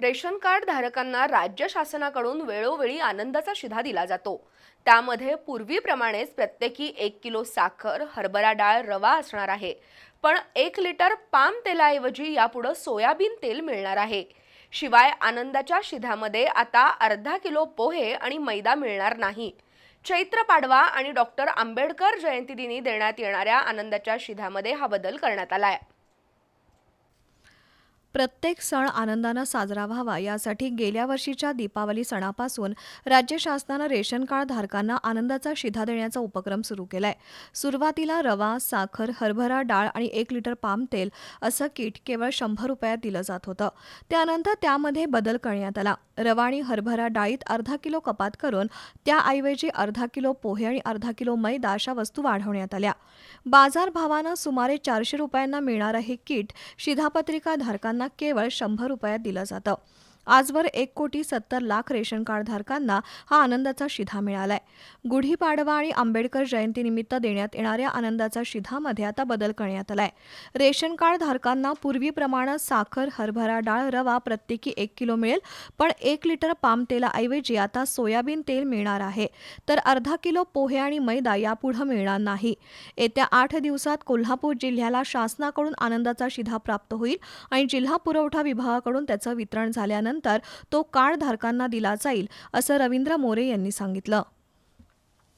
Ration card धारकांना राज्य शासनाकडून वेळोवेळी आनंदाचा शिधा दिला जातो. त्यामध्ये पूर्वीप्रमाणेच प्रत्येकी एक किलो साखर हरभरा डाळ रवा असणार आहे. पण एक लिटर पाम तेलाऐवजी यापुढं सोयाबीन तेल मिळणार आहे. शिवाय आनंदाच्या शिधामध्ये आता अर्धा किलो पोहे आणि मैदा मिळणार नाही. चैत्र पाडवा आणि डॉक्टर आंबेडकर जयंतीदिनी देण्यात येणाऱ्या आनंदाच्या शिधामध्ये हा बदल करण्यात आला आहे प्रत्येक सण आनंदानं साजरा व्हावा यासाठी गेल्या वर्षीच्या दीपावली सणापासून राज्य शासनानं रेशन कार्ड धारकांना आनंदाचा शिधा देण्याचा उपक्रम सुरू केलाय. सुरुवातीला रवा साखर हरभरा डाळ आणि एक लिटर पाम तेल असं किट केवळ शंभर रुपयात दिलं जात होतं. त्यानंतर त्यामध्ये बदल करण्यात आला. रवा आणि हरभरा डाळीत अर्धा किलो कपात करून त्याऐवजी अर्धा किलो पोहे आणि अर्धा किलो मैदा अशा वस्तू वाढवण्यात आल्या. बाजारभावानं सुमारे चारशे रुपयांना मिळणारं हे किट शिधापत्रिका धारकांना केवळ शंभर रुपयात दिलं जातं. आजवर एक कोटी सत्तर लाख रेशन कार्डधारकांना हा आनंदाचा शिधा मिळालाय. गुढीपाडवा आणि आंबेडकर जयंतीनिमित्त देण्यात येणाऱ्या आनंदाचा शिधामध्ये आता बदल करण्यात आलाय. रेशन कार्ड धारकांना पूर्वीप्रमाणे साखर हरभरा डाळ रवा प्रत्येकी एक किलो मिळेल पण एक लिटर पाम तेलाऐवजी आता सोयाबीन तेल मिळणार आहे. तर अर्धा किलो पोहे आणि मैदा यापुढे मिळणार नाही. येत्या आठ दिवसात कोल्हापूर जिल्ह्याला शासनाकडून आनंदाचा शिधा प्राप्त होईल आणि जिल्हा पुरवठा विभागाकडून त्याचं वितरण झाल्यानंतर तो कार्डधारकांना दिला जाईल असं रवींद्र मोरे यांनी सांगितलं.